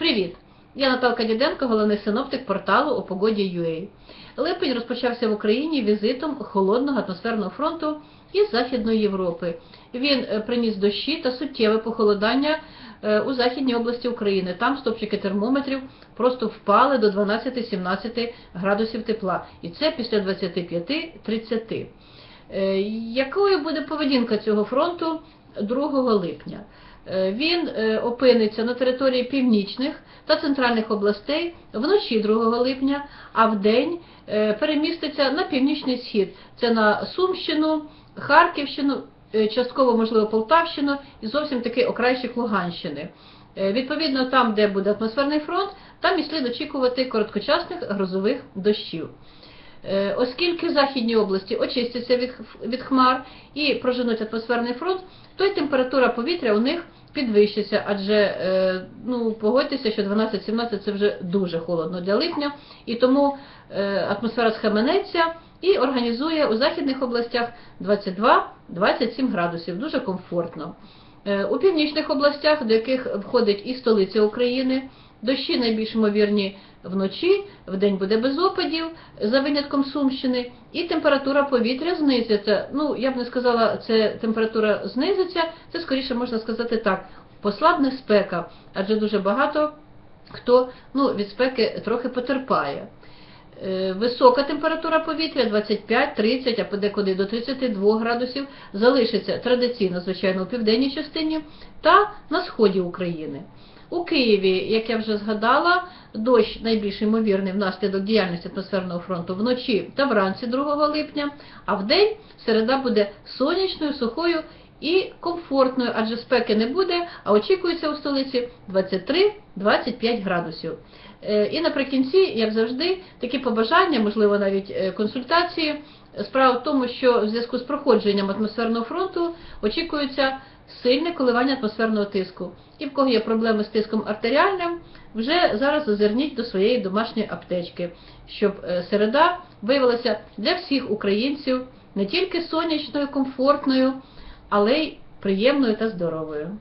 Привіт! Я Наталка Діденко, головний синоптик порталу о погоді.ua. Липень розпочався в Україні візитом холодного атмосферного фронту із Західної Європи. Він е, приніс дощі та суттєве похолодання е, у західній області України. Там стопчики термометрів просто впали до 12-17 градусів тепла. І це після 25-30. Е, Якою буде поведінка цього фронту 2 липня? Е, Він е, опиниться на території північних та центральних областей вночі 2 липня, а вдень е, переміститься на північний схід. Це на Сумщину, Харківщину, частково, можливо, Полтавщину і зовсім таки окрайщик Луганщини. Відповідно, там, де буде атмосферний фронт, там і слід очікувати короткочасних грозових дощів. Оскільки західні області очистяться від хмар і проженуть атмосферний фронт, то й температура повітря у них підвищиться, адже е, ну, погодьтеся, що 12-17 це вже дуже холодно для липня, і тому е, атмосфера схаменеться і організує у західних областях 22-27 градусів, дуже комфортно. Е, У північних областях, до яких входить і столиця України, дощі найбільш ймовірні вночі, вдень буде без опадів, за винятком Сумщини, і температура повітря знизиться. Ну, я б не сказала, це температура знизиться, це скоріше можна сказати так, послабне спека, адже дуже багато хто ну, від спеки трохи потерпає. Е, Висока температура повітря 25-30, а подекуди до 32 градусів залишиться традиційно, звичайно, у південній частині та на сході України. У Києві, як я вже згадала, дощ найбільш ймовірний внаслідок діяльності атмосферного фронту вночі та вранці 2 липня, а вдень середа буде сонячною, сухою і комфортною, адже спеки не буде, а очікується у столиці 23-25 градусів. Е, І наприкінці, як завжди, такі побажання, можливо, навіть е, консультації. Справа в тому, що в зв'язку з проходженням атмосферного фронту очікується сильне коливання атмосферного тиску. І в кого є проблеми з тиском артеріальним, вже зараз зазирніть до своєї домашньої аптечки, щоб е, середа виявилася для всіх українців не тільки сонячною, комфортною, але й приємною та здоровою.